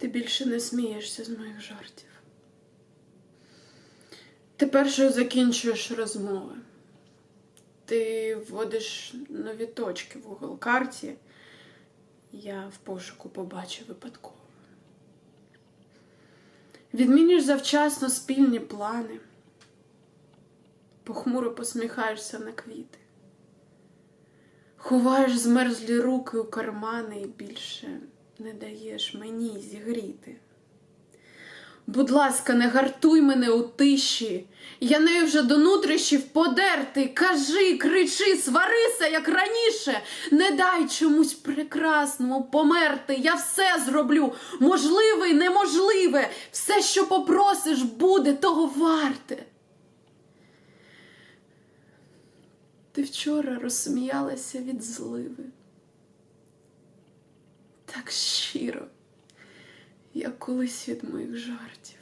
Ти більше не смієшся з моїх жартів. Ти першою закінчуєш розмови. Ти вводиш нові точки в Google карті. Я в пошуку побачу випадково. Відмінюєш завчасно спільні плани. Похмуро посміхаєшся на квіти. Ховаєш змерзлі руки у кармани і більше не даєш мені зігріти. Будь ласка, не гартуй мене у тиші. Я нею вже до нутрищів подертий. Кажи, кричи, сварися, як раніше. Не дай чомусь прекрасному померти. Я все зроблю. Можливе й неможливе. Все, що попросиш, буде того варте. Ти вчора розсміялася від зливи. Так щиро, як колись від моїх жартів.